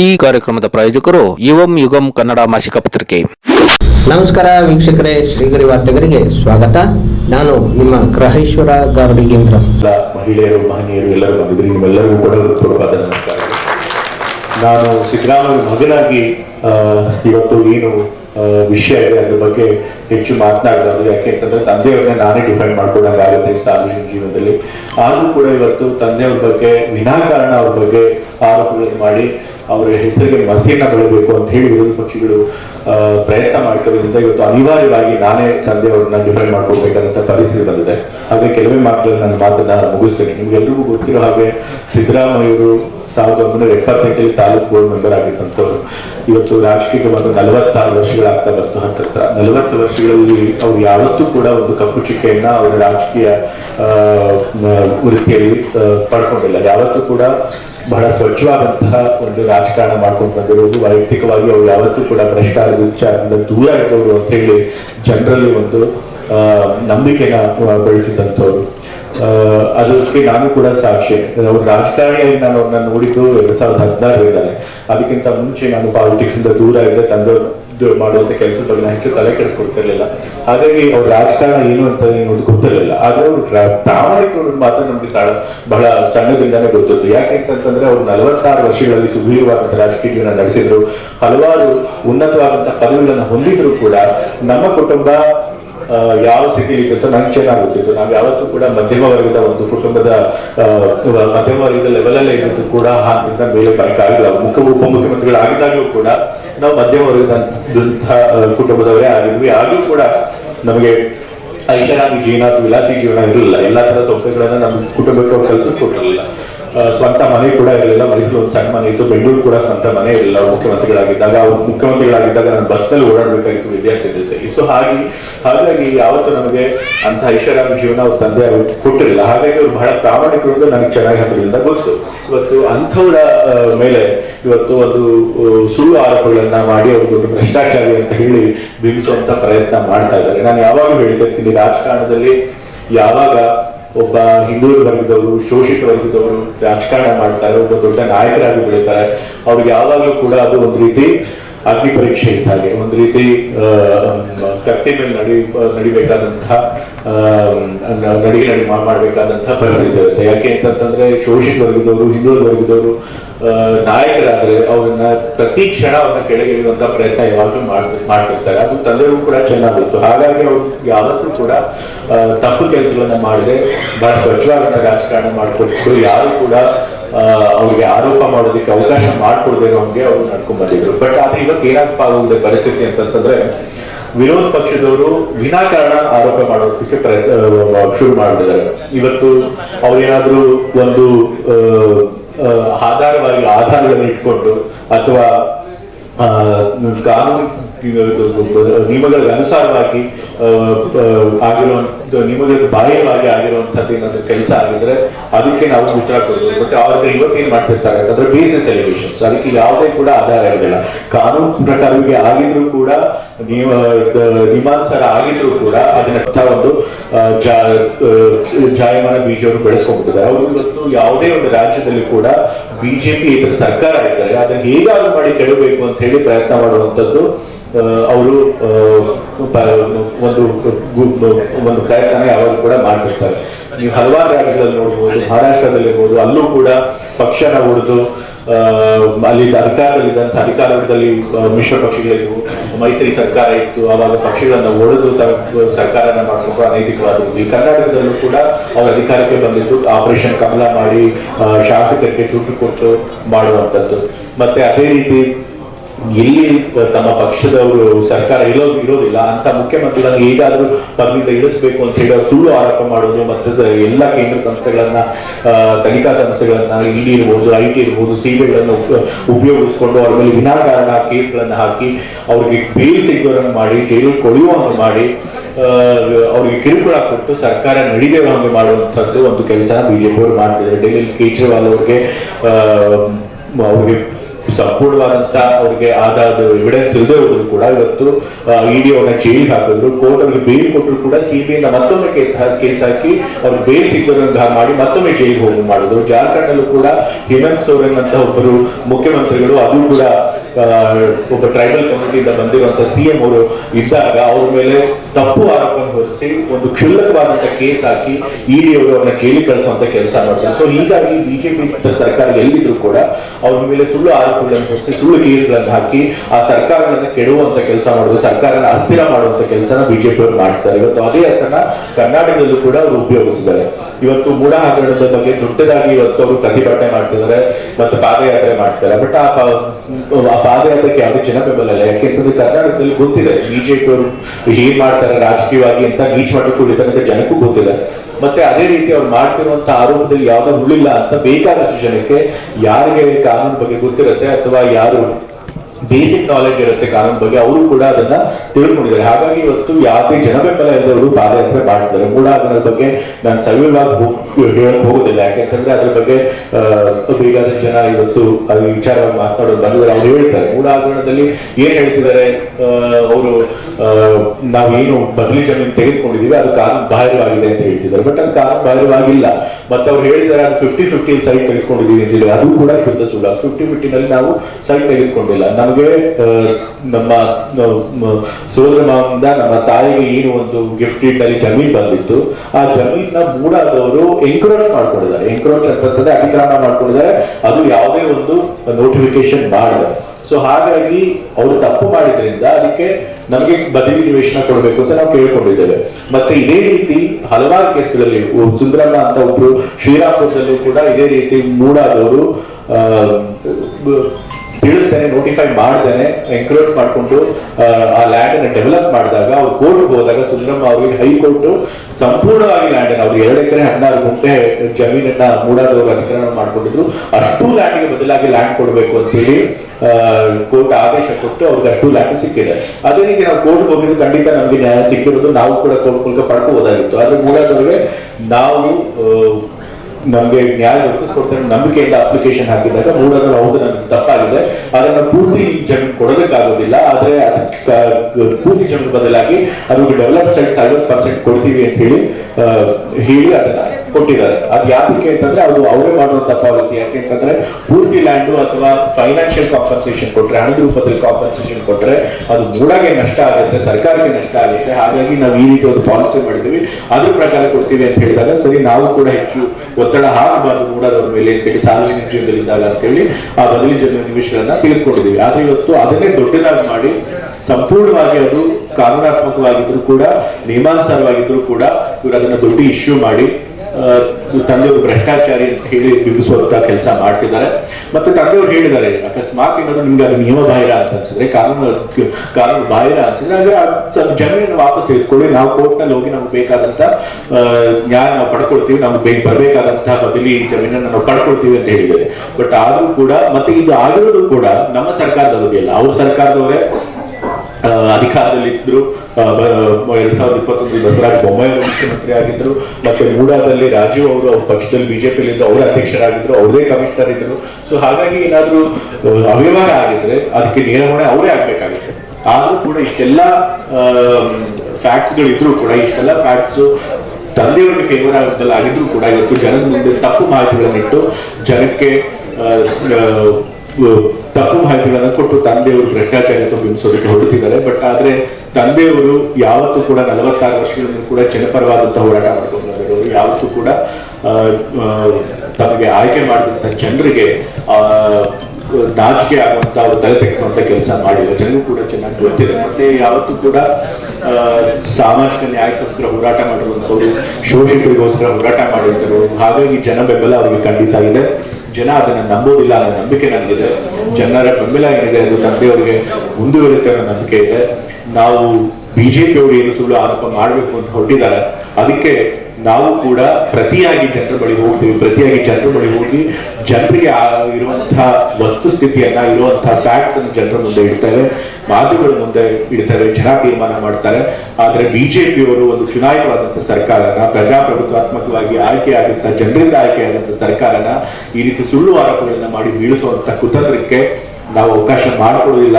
ಈ ಕಾರ್ಯಕ್ರಮದ ಪ್ರಾಯೋಜಕರು ಯುವಂ ಯುಗಂ ಕನ್ನಡ ಮಾಸಿಕ ಪತ್ರಿಕೆ. ನಮಸ್ಕಾರ ವೀಕ್ಷಕರೇ ಶ್ರೀಗರಿ ವಾರ್ತೆಗರಿಗೆ ಸ್ವಾಗತ. ನಾನು ನಿಮ್ಮ ಗ್ರಹೇಶ್ವರ ಗಾರ್ಡಿಗೇಂದ್ರ ಮಹಿಳೆಯರು ಮಹನೀಯರು ಎಲ್ಲರೂ ಬಂದಿದ್ರಿ ನಿಮ್ಮೆಲ್ಲರಿಗೂ ಕೂಡ ನಮಸ್ಕಾರ. ನಾನು ಸಿದ್ದರಾಮಯ್ಯ ಮಗನಾಗಿ ಇವತ್ತು ಏನು ವಿಷಯ ಇದೆ ಅದ್ರ ಬಗ್ಗೆ ಹೆಚ್ಚು ಮಾತನಾಡಬಾರ್ದು ಯಾಕೆ ಅಂತಂದ್ರೆ ತಂದೆಯವ್ರನ್ನ ನಾನೇ ಡಿಪೆಂಡ್ ಮಾಡ್ಕೊಂಡಂಗೆ ಆಗುತ್ತೆ ಸಾರ್ವಜನಿಕ ಜೀವನದಲ್ಲಿ. ಆದ್ರೂ ಕೂಡ ಇವತ್ತು ತಂದೆಯವ್ರ ಬಗ್ಗೆ, ವಿನಾಕಾರಣ ಅವ್ರ ಬಗ್ಗೆ ಆರೋಪಗಳನ್ನು ಮಾಡಿ ಅವರ ಹೆಸರಿಗೆ ಮಸಿಯನ್ನ ಬೆಳಬೇಕು ಅಂತ ಹೇಳಿ ವಿರೋಧ ಪಕ್ಷಗಳು ಪ್ರಯತ್ನ ಮಾಡ್ಕೊಳ್ಳೋದ್ರಿಂದ ಇವತ್ತು ಅನಿವಾರ್ಯವಾಗಿ ನಾನೇ ತಂದೆಯವ್ರನ್ನ ಡಿಪೆಂಡ್ ಮಾಡ್ಕೊಳ್ಬೇಕಾದಂತ ಪರಿಸ್ಥಿತಿ ಬಂದಿದೆ. ಹಾಗೆ ಕೆಲವೇ ಮಾತುಗಳು ನನ್ನ ಮಾತನ್ನ ಮುಗಿಸ್ತೇನೆ. ನಿಮ್ಗೆಲ್ರಿಗೂ ಗೊತ್ತಿರೋ ಹಾಗೆ ಸಿದ್ದರಾಮಯ್ಯವರು ಸಾವಿರದ ಒಂಬೈನೂರ ಎಪ್ಪತ್ತೆಂಟಲ್ಲಿ ತಾಲೂಕು ಬೋರ್ಡ್ ಮೆಂಬರ್ ಆಗಿದ್ದಂಥವ್ರು ಇವತ್ತು ರಾಜಕೀಯಕ್ಕೆ ಬಂದು ನಲವತ್ತಾರು ವರ್ಷಗಳಾಗ್ತಾ ಬಂತು ಹತ್ತತ್ರ ನಲವತ್ತು ವರ್ಷಗಳಲ್ಲಿ ಅವ್ರು ಯಾವತ್ತೂ ಕೂಡ ಒಂದು ಕಪ್ಪು ಚುಕ್ಕೆಯನ್ನ ಅವರ ರಾಜಕೀಯ ವೃತ್ತಿಯಲ್ಲಿ ಪಡ್ಕೊಂಡಿಲ್ಲ. ಯಾವತ್ತೂ ಕೂಡ ಬಹಳ ಸ್ವಚ್ಛವಾದಂತಹ ಒಂದು ರಾಜಕಾರಣ ಮಾಡ್ಕೊಂಡು ಬಂದಿರೋದು. ವೈಯಕ್ತಿಕವಾಗಿ ಅವ್ರು ಯಾವತ್ತೂ ಕೂಡ ಭ್ರಷ್ಟಾಚಾರ ವಿಚಾರದಿಂದ ದೂರ ಇದ್ದವರು ಅಂತ ಹೇಳಿ ಜನರಲ್ಲಿ ಒಂದು ನಂಬಿಕೆನ ಬೆಳೆಸಿದಂಥವ್ರು. ಅದಕ್ಕೆ ನಾನು ಕೂಡ ಸಾಕ್ಷಿ. ಅವರು ರಾಜಕಾರಣಿಯಾಗಿ ನಾನು ಅವ್ರನ್ನ ನೋಡಿದ್ದು ಎರಡ್ ಸಾವಿರದ ಹದಿನಾರರಿಂದಾನೆ ಅದಕ್ಕಿಂತ ಮುಂಚೆ ನಾನು ಪಾಲಿಟಿಕ್ಸ್ ಇಂದ ದೂರ ಇದ್ದೆ ತಂದೆ ಮಾಡುವಂತ ಕೆಲಸದಲ್ಲಿ ನಾನು ಹೆಚ್ಚು ತಲೆ ಕೆಡಿಸ್ಕೊಡ್ತಿರ್ಲಿಲ್ಲ. ಹಾಗಾಗಿ ಅವ್ರ ರಾಜಕಾರಣ ಏನು ಅಂತ ಏನೊಂದು ಗೊತ್ತಿರಲಿಲ್ಲ. ಆದ್ರೆ ಅವ್ರು ಪ್ರಾಮಾಣಿಕರು ಮಾತ್ರ ನಮ್ಗೆ ಬಹಳ ಸಣ್ಣದಿಂದಾನೇ ಗೊತ್ತಿತ್ತು. ಯಾಕೆ ಅಂತಂದ್ರೆ ಅವ್ರು ನಲವತ್ತಾರು ವರ್ಷಗಳಲ್ಲಿ ಸುದೀರ್ಘವಾದಂತಹ ರಾಜಕೀಯ ನಡೆಸಿದ್ರು. ಹಲವಾರು ಉನ್ನತವಾದಂತಹ ಪದವಿಗಳನ್ನು ಹೊಂದಿದ್ರು ಕೂಡ ನಮ್ಮ ಕುಟುಂಬ ಯಾವ ಅಂತ ನಂಗೆ ಚೆನ್ನಾಗಿ ಗೊತ್ತಿತ್ತು ನಾವು ಯಾವತ್ತೂ ಕೂಡ ಮಧ್ಯಮ ವರ್ಗದ ಒಂದು ಕುಟುಂಬದ ಮಧ್ಯಮ ವರ್ಗದ ಲೆವೆಲ್ ಅಲ್ಲೇ ಇದ್ದು ಕೂಡ ಹಾಗಿಂದ ಮೇಲೆ ಬರಕ್ಕಾಗಿಲ್ಲ ಮುಖ್ಯ ಉಪಮುಖ್ಯಮಂತ್ರಿಗಳಾಗಿದ್ದಾಗಲೂ ಕೂಡ ನಾವು ಮಧ್ಯಮ ವರ್ಗದಂತಹ ಕುಟುಂಬದವರೇ ಆಗಿದ್ವಿ. ಆಗಲೂ ಕೂಡ ನಮಗೆ ಐಷಾರಾಮಿ ಜೀವನ ವಿಲಾಸಿ ಜೀವನ ಇರಲಿಲ್ಲ. ಎಲ್ಲಾ ತರ ಸೌಕರ್ಯಗಳನ್ನ ನಮ್ಮ ಕುಟುಂಬಕ್ಕೆ ಕಲ್ಪಿಸ್ಕೊಟ್ಟಿರಲಿಲ್ಲ. ಸ್ವಂತ ಮನೆ ಕೂಡ ಇರಲಿಲ್ಲ. ಮೈಸೂರು ಒಂದು ಸಣ್ಣ ಮನೆ ಇತ್ತು. ಬೆಂಗಳೂರು ಕೂಡ ಸ್ವಂತ ಮನೆ ಇರಲಿಲ್ಲ. ಮುಖ್ಯಮಂತ್ರಿಗಳಾಗಿದ್ದಾಗ, ಅವ್ರು ಮುಖ್ಯಮಂತ್ರಿಗಳಾಗಿದ್ದಾಗ ನಾನು ಬಸ್ನಲ್ಲಿ ಓಡಾಡಬೇಕಾಗಿತ್ತು ವಿದ್ಯಾರ್ಥಿ ದಿವಸ ಸೊ ಹಾಗೆ, ಹಾಗಾಗಿ ಯಾವತ್ತೂ ನಮಗೆ ಅಂತ ಐಷಾರಾಮಿ ಜೀವನ ಅವ್ರ ತಂದೆ ಅವರು ಕೊಟ್ಟಿರಲಿಲ್ಲ. ಹಾಗಾಗಿ ಅವ್ರು ಬಹಳ ಪ್ರಾಮಾಣಿಕರು ಅಂತ ನನಗೆ ಚೆನ್ನಾಗಿ ಅದರಿಂದ ಗೊತ್ತು. ಇವತ್ತು ಅಂಥವರ ಮೇಲೆ ಇವತ್ತು ಒಂದು ಸುಳ್ಳು ಆರೋಪಗಳನ್ನ ಮಾಡಿ ಅವರು ದೊಡ್ಡ ಭ್ರಷ್ಟಾಚಾರಿ ಅಂತ ಹೇಳಿ ಬಿಂಬಿಸುವಂತ ಪ್ರಯತ್ನ ಮಾಡ್ತಾ ಇದ್ದಾರೆ. ನಾನು ಯಾವಾಗ ಹೇಳ್ತಿರ್ತೀನಿ ರಾಜಕಾರಣದಲ್ಲಿ ಯಾವಾಗ ಒಬ್ಬ ಹಿಂದುಳಿದ ವರ್ಗದವರು ಶೋಷಿತ ವರ್ಗದವರು ರಾಜಕಾರಣ ಮಾಡ್ತಾರೆ, ಒಬ್ಬ ದೊಡ್ಡ ನಾಯಕರಾಗಿ ಬೆಳೀತಾರೆ. ಅವ್ರಿಗೆ ಯಾವಾಗಲೂ ಕೂಡ ಅದು ಒಂದು ರೀತಿ ಅಗ್ನಿ ಪರೀಕ್ಷೆ ಇದ್ದ ಒಂದು ರೀತಿ ಕತ್ತೆ ಮೇಲೆ ನಡಿ ನಡಿಬೇಕಾದಂತಹ ನಡಿಗೆ ನಡಿ ಮಾಡಬೇಕಾದಂತಹ ಪರಿಸ್ಥಿತಿ ಇರುತ್ತೆ. ಯಾಕೆ ಅಂತಂತಂದ್ರೆ ಶೋಷಿತ ವರ್ಗದವರು ಹಿಂದುಳಿದ ವರ್ಗದವರು ನಾಯಕರಾದ್ರೆ ಅವ್ರನ್ನ ಪ್ರತಿ ಕ್ಷಣ ಅವ್ರನ್ನ ಕೆಳಗಿಳಿಯುವಂತ ಪ್ರಯತ್ನ ಯಾವಾಗ್ಲೂ ಮಾಡ್- ಮಾಡ್ತಿರ್ತಾರೆ. ಅದು ತಂದೆಯೂ ಕೂಡ ಚೆನ್ನಾಗಿತ್ತು ಹಾಗಾಗಿ ಅವ್ರು ಯಾವತ್ತೂ ಕೂಡ ತಪ್ಪು ಕೆಲಸವನ್ನ ಮಾಡದೆ, ಬಹಳ ಸ್ವಚ್ಛವಾದಂತ ರಾಜಕಾರಣ ಮಾಡ್ಕೊಟ್ಟು ಯಾರು ಕೂಡ ಅವ್ರಿಗೆ ಆರೋಪ ಮಾಡೋದಕ್ಕೆ ಅವಕಾಶ ಮಾಡ್ಕೊಡ್ದೇ ಅವ್ರಿಗೆ ಅವ್ರು ನಡ್ಕೊಂಡ್ ಬಟ್ ಆದ್ರೆ ಇವತ್ತು ಏನಾಗ್ತಾ ಆಗುವುದೇ ಪರಿಸ್ಥಿತಿ ಅಂತಂತಂದ್ರೆ, ವಿರೋಧ ಪಕ್ಷದವರು ವಿನಾಕಾರಣ ಆರೋಪ ಮಾಡೋದಕ್ಕೆ ಶುರು ಮಾಡಿದ್ದಾರೆ ಇವತ್ತು ಅವ್ರೇನಾದ್ರೂ ಒಂದು ಆಧಾರವಾಗಿ ಆಧಾರಗಳನ್ನು ಇಟ್ಕೊಂಡು ಅಥವಾ ಕಾನೂನು ನಿಯಮಗಳಿಗೆ ಅನುಸಾರವಾಗಿ ಆ, ಆ, ಆಗಿರುವಂತ ನಿಯಮಗಳಿಗೆ ಬಾಹ್ಯವಾಗಿ ಆಗಿರುವಂತಹದ್ದು ಏನಾದ್ರು ಕೆಲಸ ಆಗಿದ್ರೆ ಅದಕ್ಕೆ ನಾವು ಉತ್ತರ ಕೊಡ್ಬೋದು ಬಟ್ ಅವ್ರಿಗೆ ಏನ್ ಮಾಡ್ತಿರ್ತಾರೆ? ಅಂತಂದ್ರೆ ಬೇಸಿಸ್ ಎಲಿಗೇಷನ್ಸ್ ಅದಕ್ಕೆ ಯಾವುದೇ ಕೂಡ ಆಧಾರ ಇರೋದಿಲ್ಲ. ಕಾನೂನು ಪ್ರಕಾರವಾಗಿ ಆಗಿದ್ರು ಕೂಡ ನೀವು ನಿಯಮಾನುಸಾರ ಆಗಿದ್ರು ಕೂಡ ಅದನ್ನ ಒಂದು ಜಾಯಮಾನ ಬಿಜೆಪಿ ಬೆಳೆಸ್ಕೊಂಡ್ಬಿಟ್ಟಿದ್ದಾರೆ. ಅವರು ಇವತ್ತು ಯಾವುದೇ ಒಂದು ರಾಜ್ಯದಲ್ಲಿ ಕೂಡ ಬಿಜೆಪಿ ಇದ್ರ ಸರ್ಕಾರ ಇದ್ದಾರೆ ಅದನ್ನ ಹೇಗಾದ್ರೂ ಮಾಡಿ ಕೆಡಬೇಕು ಅಂತ ಹೇಳಿ ಪ್ರಯತ್ನ ಮಾಡುವಂತದ್ದು ಅವರು ಒಂದು ಒಂದು ಪ್ರಯತ್ನ ಯಾವಾಗಲೂ ಕೂಡ ಮಾಡ್ತಿರ್ತಾರೆ. ನೀವು ಹಲವಾರು ರಾಜ್ಯದಲ್ಲಿ ನೋಡ್ಬೋದು ಮಹಾರಾಷ್ಟ್ರದಲ್ಲಿ ಇರ್ಬೋದು ಅಲ್ಲೂ ಕೂಡ ಪಕ್ಷನ ಹೊಡೆದು ಅಲ್ಲಿ ಅಧಿಕಾರದಲ್ಲಿದ್ದಂಥ ಅಧಿಕಾರದಲ್ಲಿ ಮಿಶ್ರ ಪಕ್ಷಗಳಿದ್ವು, ಮೈತ್ರಿ ಸರ್ಕಾರ ಇತ್ತು, ಆವಾಗ ಪಕ್ಷಗಳನ್ನ ಒಡೆದು ಸರ್ಕಾರನ ಮಾಡ್ಕೊಂಡು ಅನೈತಿಕವಾದದ್ದು. ಈ ಕರ್ನಾಟಕದಲ್ಲೂ ಕೂಡ ಅವರ ಅಧಿಕಾರಕ್ಕೆ ಬಂದಿದ್ದು, ಆಪರೇಷನ್ ಕಮಲ ಮಾಡಿ ಶಾಸಕರಿಗೆ ದುಡ್ಡು ಕೊಟ್ಟು ಮಾಡುವಂಥದ್ದು. ಮತ್ತೆ ಅದೇ ರೀತಿ ಎಲ್ಲಿ ತಮ್ಮ ಪಕ್ಷದವರು ಸರ್ಕಾರ ಇರೋದು ಇರೋದಿಲ್ಲ ಅಂತ ಮುಖ್ಯಮಂತ್ರಿಗಳನ್ನ ಈಗಾದ್ರೂ ಪದವಿಯಿಂದ ಇಳಿಸಬೇಕು ಅಂತ ಹೇಳಿ ಸುಳ್ಳು ಆರೋಪ ಮಾಡೋದು, ಮತ್ತೆ ಎಲ್ಲ ಕೇಂದ್ರ ಸಂಸ್ಥೆಗಳನ್ನ ತನಿಖಾ ಸಂಸ್ಥೆಗಳನ್ನ ಇಲ್ಲಿ ಇರ್ಬೋದು, ಐ ಟಿ ಇರ್ಬೋದು ಸಿಬಿಐಗಳನ್ನು ಉಪಯೋಗಿಸ್ಕೊಂಡು ಅವ್ರ ಮೇಲೆ ವಿನಾಕಾರಣ ಕೇಸ್ಗಳನ್ನ ಹಾಕಿ ಅವ್ರಿಗೆ ಬೇಲ್ ಸಿಗೋರಂಗ್ ಮಾಡಿ, ಜೈಲು ಕೊಡುವಂಗೆ ಮಾಡಿ ಅವರಿಗೆ ಕಿರುಕುಳ ಕೊಟ್ಟು ಸರ್ಕಾರ ನಡಿದೇ ಹಾಗೆ ಮಾಡುವಂತದ್ದು ಒಂದು ಕೆಲಸ ಬಿಜೆಪಿ ಅವರು ಮಾಡ್ತಿದ್ದಾರೆ. ಡೆಲ್ಲಿ ಕೇಜ್ರಿವಾಲ್ ಅವ್ರಿಗೆ ಅವ್ರಿಗೆ ಸಂಪೂರ್ಣವಾದಂತ ಅವರಿಗೆ ಆದ ಎವಿಡೆನ್ಸ್ ಇಲ್ಲದೆ ಹೋದ್ರು ಕೂಡ ಇವತ್ತು ಇಡಿ ಅವ್ರನ್ನ ಜೈಲಿಗೆ ಹಾಕಿದ್ರು ಕೋರ್ಟ್ ಅವ್ರಿಗೆ ಬೇಲ್ ಕೊಟ್ಟರು ಕೂಡ ಸಿಬಿಐ ನ ಮತ್ತೊಮ್ಮೆ ಕೇಸ್ ಹಾಕಿ ಅವ್ರಿಗೆ ಬೇಲ್ ಸಿಗದಂತಹ ಮಾಡಿ ಮತ್ತೊಮ್ಮೆ ಜೈಲಿಗೆ ಹೋಗಿ ಮಾಡಿದ್ರು ಜಾರ್ಖಂಡ್ ಅಲ್ಲೂ ಕೂಡ ಹೇಮಂತ್ ಸೋರೆನ್ ಅಂತ ಒಬ್ಬರು ಮುಖ್ಯಮಂತ್ರಿಗಳು, ಅದು ಕೂಡ ಒಬ್ಬ ಟ್ರೈಬಲ್ ಕಮ್ಯುನಿಟಿಯಿಂದ ಬಂದಿರುವಂತ ಸಿಎಂ ಅವರು ಇದ್ದಾಗ ಅವ್ರ ಮೇಲೆ ತಪ್ಪು ಆರೋಪ ಹೊರಿಸಿ ಒಂದು ಕ್ಷುಲ್ಲಕವಾದಂತ ಕೇಸ್ ಹಾಕಿ ಇಡಿ ಅವರು ಅವ್ರನ್ನ ಕೇಳಿ ಕಳಿಸುವಂತ ಕೆಲಸ ಮಾಡ್ತಾರೆ. ಸೊ ಹೀಗಾಗಿ ಬಿಜೆಪಿ ಸರ್ಕಾರ ಎಲ್ಲಿದ್ರು ಕೂಡ ಅವ್ರ ಮೇಲೆ ಸುಳ್ಳು ಆರೋಪಗಳನ್ನು ಹೊರಿಸಿ, ಸುಳ್ಳು ಕೇಸ್ಗಳನ್ನು ಹಾಕಿ ಆ ಸರ್ಕಾರಗಳನ್ನ ಕೆಡುವಂತ ಕೆಲಸ ಮಾಡೋದು ಸರ್ಕಾರನ ಅಸ್ಥಿರ ಮಾಡುವಂತ ಕೆಲಸನ ಬಿಜೆಪಿ ಅವರು ಮಾಡ್ತಾರೆ. ಇವತ್ತು ಅದೇ ಹೆಸರನ್ನ ಕರ್ನಾಟಕದಲ್ಲೂ ಕೂಡ ಅವರು ಉಪಯೋಗಿಸಿದ್ದಾರೆ. ಇವತ್ತು ಮೂಡ ಹಗರಣದ ಬಗ್ಗೆ ದೊಡ್ಡದಾಗಿ ಇವತ್ತು ಅವರು ಪ್ರತಿಭಟನೆ ಮಾಡ್ತಿದ್ದಾರೆ ಮತ್ತು ಪಾದಯಾತ್ರೆ ಮಾಡ್ತಾರೆ. ಬಟ್ ಆ ಪಾ- ಅದಕ್ಕೆ ಯಾರು ಜನ ಬೆಂಬಲ ಯಾಕೆಂತಂದ್ರೆ ಕರ್ನಾಟಕದಲ್ಲಿ ಗೊತ್ತಿದೆ ಬಿಜೆಪಿ ಅವರು ಏನ್ ಮಾಡ್ತಾರೆ, ರಾಜಕೀಯವಾಗಿ ಅಂತ ನೀಚ್ ಮಟ್ಟಕ್ಕೆ ಉಳಿತಾರೆ ಜನಕ್ಕೂ ಗೊತ್ತಿದೆ ಮತ್ತೆ ಅದೇ ರೀತಿ ಅವ್ರು ಮಾಡ್ತಿರುವಂತ ಆರೋಪದಲ್ಲಿ ಯಾವ್ದೋ ಹುಳಿಲ್ಲ ಅಂತ ಬೇಕಾದಷ್ಟು ಜನಕ್ಕೆ ಯಾರಿಗೆ ಕಾನೂನು ಬಗ್ಗೆ ಗೊತ್ತಿರುತ್ತೆ ಅಥವಾ ಯಾರು ಬೇಸಿಕ್ ನಾಲೆಜ್ ಇರುತ್ತೆ ಕಾನೂನು ಬಗ್ಗೆ, ಅವರು ಕೂಡ ಅದನ್ನ ತಿಳ್ಕೊಂಡಿದ್ದಾರೆ. ಹಾಗಾಗಿ ಇವತ್ತು ಯಾವುದೇ ಜನಬೆಂಬಲ ಇಲ್ಲದವರು ಪಾದಯಾತ್ರೆ ಕೂಡ ಅದರ ಬಗ್ಗೆ ನಾನು ಸವಿವಾಗಿ ಹೇಳಕ್ ಹೋಗೋದಿಲ್ಲ. ಯಾಕೆಂತಂದ್ರೆ ಅದ್ರ ಬಗ್ಗೆ ಬೇಕಾದಷ್ಟು ಜನ ಇವತ್ತು ವಿಚಾರ ಮಾತನಾಡೋದು ಬಂದಿದ್ದಾರೆ ಅವ್ರು ಹೇಳ್ತಾರೆ. ಮೂಢಾಗರಣದಲ್ಲಿ ಏನ್ ಹೇಳ್ತಿದ್ದಾರೆ? ಅವರು ನಾವೇನು ಬದಲಿ ಜಮೀನು ತೆಗೆದುಕೊಂಡಿದೀವಿ ಅದು ಕಾನೂನು ಬಾಹಿರವಾಗಿದೆ ಅಂತ ಹೇಳ್ತಿದ್ದಾರೆ. ಬಟ್ ಅದು ಕಾನೂನು ಬಾಹಿರವಾಗಿಲ್ಲ. ಮತ್ತೆ ಅವ್ರು ಹೇಳಿದಾರೆ ಅದು ಫಿಫ್ಟಿ ಫಿಫ್ಟಿ ಸೈಟ್ ತೆಗೆದುಕೊಂಡಿದೀವಿ ಅಂತ ಹೇಳಿ ಅದು ಕೂಡ ಶುದ್ಧ ಸುಳ್ಳು. ಫಿಫ್ಟಿ ಫಿಫ್ಟಿನಲ್ಲಿ ನಾವು ಸೈಟ್ ತೆಗೆದುಕೊಂಡಿಲ್ಲ. ನಮಗೆ ಆ, ನಮ್ಮ ಸೋದರ ಮಾವಿಂದ ನಮ್ಮ ತಾಯಿಗೆ ಏನು ಒಂದು ಗಿಫ್ಟ್ ಇಟ್ಟಲ್ಲಿ ಜಮೀನ್ ಬಂದಿತ್ತು. ಆ ಜಮೀನ ಮೂಡಾದವರು ಎನ್ಕ್ರೋಚ್ ಮಾಡ್ಕೊಂಡಿದ್ದಾರೆ. ಎನ್ಕ್ರೋಚ್ ಅಂತಂದ್ರೆ ಅತಿಕ್ರಮಣ ಮಾಡ್ಕೊಂಡಿದ್ದಾರೆ. ಅದು ಯಾವುದೇ ಒಂದು ನೋಟಿಫಿಕೇಶನ್ ಮಾಡಿದೆ. ಸೊ ಹಾಗಾಗಿ ಅವರು ತಪ್ಪು ಮಾಡಿದ್ರಿಂದ ಅದಕ್ಕೆ ನಮಗೆ ಬದಲಿ ನಿವೇಶನ ಕೊಡಬೇಕು ಅಂತ ನಾವು ಕೇಳ್ಕೊಂಡಿದ್ದೇವೆ. ಮತ್ತೆ ಇದೇ ರೀತಿ ಹಲವಾರು ಕೇಸ್ಗಳಲ್ಲಿ ಸುಂದರಮ್ಮ ಅಂತ ಒಬ್ರು ಶ್ರೀರಾಮಪುರದಲ್ಲೂ ಕೂಡ ಇದೇ ರೀತಿ ಮೂಡಾದವರು ತಿಳಿಸ್ತೇನೆ ನೋಟಿಫೈ ಮಾಡ್ತೇನೆ ಎನ್ಕರೇಜ್ ಮಾಡ್ಕೊಂಡು ಆ, ಲ್ಯಾಂಡ್ ಅನ್ನು ಡೆವಲಪ್ ಮಾಡಿದಾಗ ಅವ್ರು ಕೋರ್ಟ್ ಹೋದಾಗ ಸುಂದರಮ್ಮ ಅವರಿಗೆ ಹೈಕೋರ್ಟ್ ಸಂಪೂರ್ಣವಾಗಿ ಲ್ಯಾಂಡ್ ಅನ್ನ ಅವ್ರು ಎರಡು ಎಕರೆ ಹದಿನಾರು ಗುಂಟೆ ಜಮೀನನ್ನ ಮೂಡಾದವರು ಅಧಿಕರಣ ಮಾಡ್ಕೊಂಡಿದ್ರು. ಅಷ್ಟು ಲ್ಯಾಂಡ್ಗೆ ಬದಲಾಗಿ ಲ್ಯಾಂಡ್ ಕೊಡಬೇಕು ಅಂತೇಳಿ ಕೋರ್ಟ್ ಆದೇಶ ಕೊಟ್ಟು ಅವ್ರಿಗೆ ಅಷ್ಟು ಲ್ಯಾಂಡ್ ಸಿಕ್ಕಿದೆ. ಅದೇ ರೀತಿ ನಾವು ಕೋರ್ಟ್ ಹೋಗಿದ್ದು ಖಂಡಿತ ನಮಗೆ ನ್ಯಾಯ ಸಿಕ್ಕಿರೋದು ನಾವು ಕೂಡ ಕೋರ್ಟ್ ಮೂಲಕ ಪಡ್ಕೋಬೋದಾಗಿತ್ತು ಆದ್ರೆ ಮೂಡಾದವ್ರಿಗೆ ನಾವು ನಮ್ಗೆ ನ್ಯಾಯ ಒದಗಿಸ್ಕೊಡ್ತಾರೆ ನಂಬಿಕೆಯಿಂದ ಅಪ್ಲಿಕೇಶನ್ ಹಾಕಿದಾಗ ಮೂಡೋದು ಹೌದು ನಮ್ಗೆ ತಪ್ಪಾಗಿದೆ. ಅದನ್ನ ಪೂರ್ತಿ ಜಮೀನು ಕೊಡೋದಕ್ಕಾಗೋದಿಲ್ಲ, ಆದ್ರೆ ಪೂರ್ತಿ ಜಮೀನು ಬದಲಾಗಿ ಅದಕ್ಕೆ ಡೆವಲಪ್ ಸೈಟ್ಸ್ ಐವತ್ತು ಪರ್ಸೆಂಟ್ ಕೊಡ್ತೀವಿ ಅಂತ ಹೇಳಿ ಹೇಳಿ ಅದನ್ನ ಕೊಟ್ಟಿದ್ದಾರೆ. ಅದು ಯಾಕೆ ಅಂತಂದ್ರೆ ಅದು ಅವರೇ ಮಾಡುವಂತ ಪಾಲಿಸಿ ಯಾಕೆಂತಂದ್ರೆ ಪೂರ್ತಿ ಲ್ಯಾಂಡು ಅಥವಾ ಫೈನಾನ್ಷಿಯಲ್ ಕಾಂಪನ್ಸೇಷನ್ ಕೊಟ್ರೆ, ಹಣದ ರೂಪದಲ್ಲಿ ಕಾಂಪನ್ಸೇಷನ್ ಕೊಟ್ರೆ ಅದು ಮೂಡಾಗೆ ನಷ್ಟ ಆಗುತ್ತೆ, ಸರ್ಕಾರಕ್ಕೆ ನಷ್ಟ ಆಗುತ್ತೆ. ಹಾಗಾಗಿ ನಾವು ಈ ರೀತಿ ಒಂದು ಪಾಲಿಸಿ ಮಾಡಿದ್ವಿ ಅದ್ರ ಪ್ರಕಾರ ಕೊಡ್ತೀವಿ ಅಂತ ಹೇಳಿದಾಗ ಸರಿ, ನಾವು ಕೂಡ ಹೆಚ್ಚು ಒತ್ತಡ ಕೂಡ ಅದರ ಮೇಲೆ ಅಂತ ಹೇಳಿ ಸಾರ್ವಜನಿಕ ಜೀವನದಲ್ಲಿದ್ದಾಗ ಅಂತ ಹೇಳಿ ಆ ಬದಲಿ ಜನ ನಿಮಿಷಗಳನ್ನ ತಿಳಿದುಕೊಂಡಿದ್ದೀವಿ ಆದ್ರೆ ಇವತ್ತು ಅದನ್ನೇ ದೊಡ್ಡದಾಗಿ ಮಾಡಿ ಸಂಪೂರ್ಣವಾಗಿ ಅದು ಕಾನೂನಾತ್ಮಕವಾಗಿದ್ರು ಕೂಡ, ನಿಯಮಾನುಸಾರವಾಗಿದ್ರು ಕೂಡ ಇವರು ಅದನ್ನ ದೊಡ್ಡ ಇಶ್ಯೂ ಮಾಡಿ ತಂದೆಯವರು ಭ್ರಷ್ಟಾಚಾರಿ ಅಂತ ಹೇಳಿ ಬಿಂಬಿಸುವಂತ ಕೆಲಸ ಮಾಡ್ತಿದ್ದಾರೆ. ಮತ್ತೆ ತಂದೆಯವರು ಹೇಳಿದ್ದಾರೆ, ಅಕಸ್ಮಾತ್ ಏನಾದ್ರು ನಿಮ್ಗೆ ಅದು ನಿಯಮ ಬಾಹಿರ ಅಂತ ಅನ್ಸಿದ್ರೆ, ಕಾನೂನು ಕಾನೂನು ಬಾಹಿರ ಅನ್ಸಿದ್ರೆ ಅಂದ್ರೆ ಜಮೀನನ್ನು ವಾಪಸ್ ತೆಗೆದುಕೊಳ್ಳಿ. ನಾವು ಕೋರ್ಟ್ನಲ್ಲಿ ಹೋಗಿ ನಮ್ಗೆ ಬೇಕಾದಂತ ನ್ಯಾಯ ನಾವು ಪಡ್ಕೊಳ್ತೀವಿ. ನಮ್ಗೆ ಬೇಗ ಬರಬೇಕಾದಂತಹ ಬದಲಿ ಜಮೀನನ್ನು ನಾವು ಪಡ್ಕೊಳ್ತೀವಿ ಅಂತ ಹೇಳಿದ್ದಾರೆ. ಬಟ್ ಆದ್ರೂ ಕೂಡ, ಮತ್ತೆ ಇದು ಆಗಿರೋದು ಕೂಡ ನಮ್ಮ ಸರ್ಕಾರದ ಅವಧಿಯಲ್ಲ ಅವ್ರ ಸರ್ಕಾರದವರೇ ಅಧಿಕಾರದಲ್ಲಿ ಅಧಿಕಾರದಲ್ಲಿದ್ರು. ಎರಡ್ ಸಾವಿರದ ಇಪ್ಪತ್ತೊಂದು ಬಸವರಾಜ ಬೊಮ್ಮಾಯಿ ಮುಖ್ಯಮಂತ್ರಿ ಆಗಿದ್ರು ಮತ್ತೆ ಮೂಡಾದಲ್ಲಿ ರಾಜೀವ್ ಅವರು ಅವ್ರ ಪಕ್ಷದಲ್ಲಿ ಬಿಜೆಪಿಯಲ್ಲಿ ಇದ್ದು ಅವರ ಅಧ್ಯಕ್ಷರಾಗಿದ್ರು ಅವರೇ ಕಮಿಷನರ್ ಇದ್ರು ಸೊ ಹಾಗಾಗಿ ಏನಾದ್ರು ಅವ್ಯವಹಾರ ಆಗಿದ್ರೆ ಅದಕ್ಕೆ ನೇರವಣೆ ಅವರೇ ಆಗ್ಬೇಕಾಗುತ್ತೆ. ಆದ್ರೂ ಕೂಡ ಇಷ್ಟೆಲ್ಲ ಫ್ಯಾಕ್ಟ್ಸ್ ಇದ್ರು ಕೂಡ, ಇಷ್ಟೆಲ್ಲ ಫ್ಯಾಕ್ಟ್ಸ್ ತಂದೆಯವರಿಗೆ ಫೇವರ್ ಆಗುತ್ತಲ್ಲ, ಆಗಿದ್ರು ಕೂಡ ಇವತ್ತು ಜನದ ಮುಂದೆ ತಪ್ಪು ಮಾಹಿತಿಗಳನ್ನಿಟ್ಟು ಜನಕ್ಕೆ ತಪ್ಪು ಮಾಹಿತಿಗಳನ್ನು ಕೊಟ್ಟು ತಂದೆಯವರು ಭ್ರಷ್ಟಾಚಾರ ಬಿಂಬಿಸೋದಕ್ಕೆ ಹೊರಟಿದ್ದಾರೆ. ಬಟ್ ಆದ್ರೆ ತಂದೆಯವರು ಯಾವತ್ತೂ ಕೂಡ ನಲವತ್ತಾರು ವರ್ಷಗಳಿಂದ ಕೂಡ ಜನಪರವಾದಂತಹ ಹೋರಾಟ ಮಾಡ್ಕೊಂಡು ಬಂದಿರೋರು ಯಾವತ್ತೂ ಕೂಡ ತಮಗೆ ಆಯ್ಕೆ ಮಾಡಿದಂತ ಜನರಿಗೆ ನಾಚಿಕೆ ಆಗುವಂತ ತಲೆ ತೆಗೆಸುವಂತ ಕೆಲಸ ಮಾಡಿಲ್ಲ ಜನರು ಕೂಡ ಚೆನ್ನಾಗಿ ಗೊತ್ತಿದೆ ಮತ್ತೆ ಯಾವತ್ತೂ ಕೂಡ ಸಾಮಾಜಿಕ ನ್ಯಾಯಕ್ಕೋಸ್ಕರ ಹೋರಾಟ ಮಾಡಿರುವಂತವ್ರು ಶೋಷಿತರಿಗೋಸ್ಕರ ಹೋರಾಟ ಮಾಡಿರ್ತಾರೆ ಹಾಗಾಗಿ ಜನ ಬೆಂಬಲ ಅವರಿಗೆ ಖಂಡಿತ ಇದೆ ಜನ ಅದನ್ನ ನಂಬೋದಿಲ್ಲ ಅನ್ನೋ ನಂಬಿಕೆ ನನಗಿದೆ. ಜನರ ಬೆಂಬಲ ಏನಿದೆ ಅದು ತಂದೆಯವರಿಗೆ ಮುಂದುವರಿಯುತ್ತೆ ಅನ್ನೋ ನಂಬಿಕೆ ಇದೆ. ನಾವು ಬಿಜೆಪಿಯವರು ಏನು ಸುಳ್ಳು ಆರೋಪ ಮಾಡಬೇಕು ಅಂತ ಹೊರಟಿದ್ದಾರೆ. ಅದಕ್ಕೆ ನಾವು ಕೂಡ ಪ್ರತಿಯಾಗಿ ಜನರ ಬಳಿ ಹೋಗ್ತೀವಿ, ಪ್ರತಿಯಾಗಿ ಜನರ ಬಳಿ ಹೋಗಿ ಜನರಿಗೆ ಇರುವಂತಹ ವಸ್ತುಸ್ಥಿತಿಯನ್ನ ಇರುವಂತಹ ಫ್ಯಾಕ್ಟ್ಸ್ ಅನ್ನು ಜನರ ಮುಂದೆ ಇಡ್ತಾರೆ, ಮಾತುಗಳ ಮುಂದೆ ಇಡ್ತಾರೆ, ಜನ ತೀರ್ಮಾನ ಮಾಡ್ತಾರೆ. ಆದ್ರೆ ಬಿಜೆಪಿಯವರು ಒಂದು ಚುನಾಯಿತವಾದಂತಹ ಸರ್ಕಾರನ, ಪ್ರಜಾಪ್ರಭುತ್ವಾತ್ಮಕವಾಗಿ ಆಯ್ಕೆಯಾದಂತಹ ಜನರಿಂದ ಆಯ್ಕೆಯಾದಂತಹ ಸರ್ಕಾರನ ಈ ರೀತಿ ಸುಳ್ಳು ಆರೋಪಗಳನ್ನ ಮಾಡಿ ಬೀಳಿಸುವಂತಹ ಕುತಂತ್ರಕ್ಕೆ ನಾವು ಅವಕಾಶ ಮಾಡಿಕೊಡೋದಿಲ್ಲ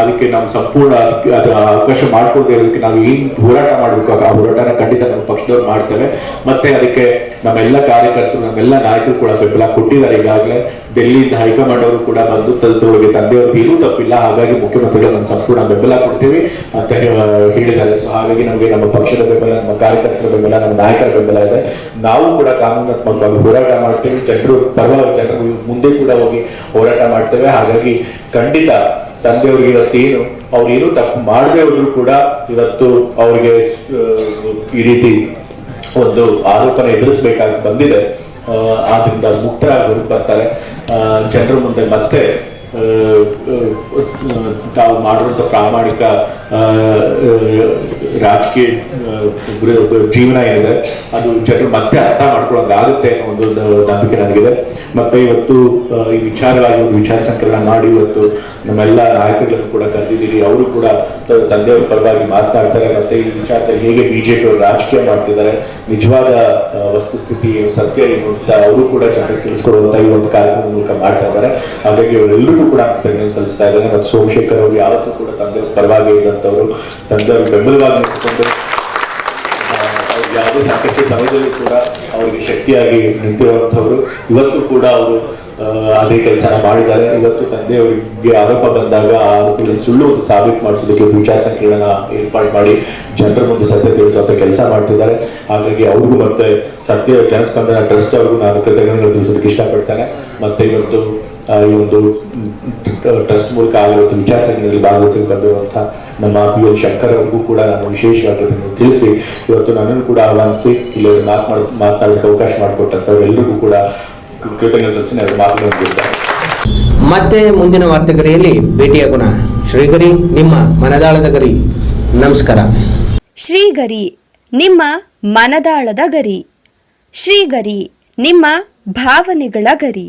ಅದಕ್ಕೆ ನಾವು ಸಂಪೂರ್ಣ ಅದರ ಅವಕಾಶ ಮಾಡಿಕೊಡದೇ ಇರೋದಕ್ಕೆ ನಾವು ಏನ್ ಹೋರಾಟ ಮಾಡಬೇಕು, ಆ ಹೋರಾಟನ ಖಂಡಿತ ನಮ್ಮ ಪಕ್ಷದವ್ರು ಮಾಡ್ತೇವೆ ಮತ್ತೆ ಅದಕ್ಕೆ ನಮ್ಮೆಲ್ಲ ಕಾರ್ಯಕರ್ತರು, ನಮ್ಮೆಲ್ಲ ನಾಯಕರು ಕೂಡ ಬೆಂಬಲ ಕೊಟ್ಟಿದ್ದಾರೆ ಈಗಾಗಲೇ. ಡೆಲ್ಲಿಯಿಂದ ಹೈಕಮಾಂಡ್ ಅವರು ಕೂಡ ಬಂದು ತಂದೆ ತಂದೆಯವ್ರಿಗೆ ಏನೂ ತಪ್ಪಿಲ್ಲ. ಹಾಗಾಗಿ ಮುಖ್ಯಮಂತ್ರಿಗಳು ನಮ್ಮ ಸಂಪೂರ್ಣ ಬೆಂಬಲ ಕೊಡ್ತೀವಿ. ಅಂತ ಹೇಳಿದ್ದಾರೆ. ಸೊ ಹಾಗಾಗಿ ನಮಗೆ ನಮ್ಮ ಪಕ್ಷದ ಬೆಂಬಲ, ನಮ್ಮ ಕಾರ್ಯಕರ್ತರ ಬೆಂಬಲ, ನಮ್ಮ ನಾಯಕರ ಬೆಂಬಲ ಇದೆ. ನಾವು ಕೂಡ ಕಾನೂನಾತ್ಮಕವಾಗಿ ಹೋರಾಟ ಮಾಡ್ತೇವೆ. ಜನರು, ಪರವಾಗಿ ಜನರು ಮುಂದೆ ಕೂಡ ಹೋಗಿ ಹೋರಾಟ ಮಾಡ್ತೇವೆ. ಹಾಗಾಗಿ ಖಂಡಿತ ತಂದೆಯವರಿಗೆ ಇವತ್ತೇನು ಅವ್ರು ಏನು ತಪ್ಪು ಮಾಡದೆ ಹೋದ್ರು ಕೂಡ ಇವತ್ತು ಅವ್ರಿಗೆ ಈ ರೀತಿ ಒಂದು ಆರೋಪನ ಎದುರಿಸಬೇಕಾಗಿ ಬಂದಿದೆ. ಆದ್ರಿಂದ ಮುಕ್ತರಾಗಿ ಬರ್ತಾರೆ. ಜನರ ಮುಂದೆ ಮತ್ತೆ ತಾವು ಮಾಡುವಂಥ ಪ್ರಾಮಾಣಿಕ ರಾಜಕೀಯ ಜೀವನ ಏನಿದೆ, ಅದು ಜನರು ಮತ್ತೆ ಅರ್ಥ ಮಾಡ್ಕೊಳ್ಳೋದಾಗುತ್ತೆ ಅನ್ನೋ ಒಂದು ನಂಬಿಕೆ ನನಗಿದೆ. ಮತ್ತೆ ಇವತ್ತು ಈ ವಿಚಾರವಾಗಿ ಒಂದು ವಿಚಾರ ಸಂಕಲನ ಮಾಡಿ ಇವತ್ತು ನಮ್ಮೆಲ್ಲ ನಾಯಕರುಗಳನ್ನು ಕೂಡ ಕರೆದಿದ್ದೀರಿ. ಅವರು ಕೂಡ ತಂದೆಯವರ ಪರವಾಗಿ ಮಾತನಾಡ್ತಾರೆ. ಮತ್ತೆ ಈ ವಿಚಾರದಲ್ಲಿ ಹೇಗೆ ಬಿಜೆಪಿ ರಾಜಕೀಯ ಮಾಡ್ತಿದ್ದಾರೆ, ನಿಜವಾದ ವಸ್ತುಸ್ಥಿತಿ ಏನು, ಸತ್ಯ ಏನು ಅಂತ ಅವರು ಕೂಡ ಜನರಿಗೆ ತಿಳಿಸ್ಕೊಡುವಂತ ಈ ಒಂದು ಕಾರ್ಯಕ್ರಮದ ಮೂಲಕ ಮಾಡ್ತಾ ಇದ್ದಾರೆ. ಹಾಗಾಗಿ ಅವರೆಲ್ಲರಿಗೂ ಕೂಡ ಕೃತಜ್ಞತೆ ಸಲ್ಲಿಸ್ತಾ ಇದ್ದಾರೆ. ಮತ್ತು ಸೋಮಶೇಖರ್ ಅವರು ಯಾವತ್ತೂ ಕೂಡ ತಂದೆಯವ್ರ ಪರವಾಗಿ ಇದ್ದಂಥವ್ರು ತಂದೆ ಬೆಂಬಲವಾಗಿ ನಿಂತುಕೊಂಡು ಅವ್ರಿಗೆ ಅವ್ರು ಯಾವುದೇ ಸಾಕಷ್ಟು ಸಮಯದಲ್ಲೂ ಕೂಡ ಅವರಿಗೆ ಶಕ್ತಿಯಾಗಿ ನಿಂತಿರುವಂತವರು ಇವತ್ತು ಕೂಡ ಅವರು ಅದೇ ಕೆಲಸನ ಮಾಡಿದ್ದಾರೆ. ಇವತ್ತು ತಂದೆಯವರಿಗೆ ಆರೋಪ ಬಂದಾಗ ಆ ಆರೋಪಗಳನ್ನು ಸುಳ್ಳು ಒಂದು ಸಾಬೀತು ಮಾಡಿಸೋದಕ್ಕೆ ವಿಚಾರ ಸಂಕಿರಣ ಏರ್ಪಾಡು ಮಾಡಿ ಜನರ ಮುಂದೆ ಸತ್ಯ ತಿಳಿಸುವಂತ ಕೆಲಸ ಮಾಡ್ತಿದ್ದಾರೆ. ಹಾಗಾಗಿ ಅವ್ರಿಗೂ ಮತ್ತೆ ಸತ್ಯ, ಜನಸ್ಪಂದನ ಟ್ರಸ್ಟ್ ಅವ್ರಿಗೂ ನಾನು ಕೃತಜ್ಞತೆಗಳು ತಿಳಿಸೋದಕ್ಕೆ ಇಷ್ಟಪಡ್ತೇನೆ. ಮತ್ತೆ ಇವತ್ತು ಈ ಒಂದು ಟ್ರಸ್ಟ್ ಮೂಲಕ ಆಗಿರೋ ವಿಚಾರ ಸಂಕಿರಣದಲ್ಲಿ ಭಾಗವಹಿಸಲು ಬಂದಿರುವಂತಹ ನಮ್ಮ ಪಿ ಎಲ್ ಶಂಕರ್ ಅವ್ರಿಗೂ ಕೂಡ ನಾನು ವಿಶೇಷವಾಗಿ ತಿಳಿಸಿ ಇವತ್ತು ನನ್ನನ್ನು ಕೂಡ ಆಹ್ವಾನಿಸಿ ಇಲ್ಲಿ ಮಾತನಾಡ ಮಾತನಾಡಲಿಕ್ಕೆ ಅವಕಾಶ ಮಾಡಿಕೊಟ್ಟಂತವರೆಲ್ಲರಿಗೂ ಕೂಡ ಕೃತಜ್ಞತೆ ಸಲ್ಲಿಸಿ ನಾನು ಮಾತುಗಳನ್ನು ಮುಗಿಸ್ತೇನೆ ಮತ್ತೆ ಮುಂದಿನ ವಾರ್ತೆಗರಿಯಲ್ಲಿ ಭೇಟಿಯಾಗೋಣ ಶ್ರೀಗರಿ ನಿಮ್ಮ ಮನದಾಳದ ಗರಿ. ನಮಸ್ಕಾರ. ಶ್ರೀಗರಿ ನಿಮ್ಮ ಮನದಾಳದ ಗರಿ. ಶ್ರೀಗರಿ ನಿಮ್ಮ ಭಾವನೆಗಳ ಗರಿ.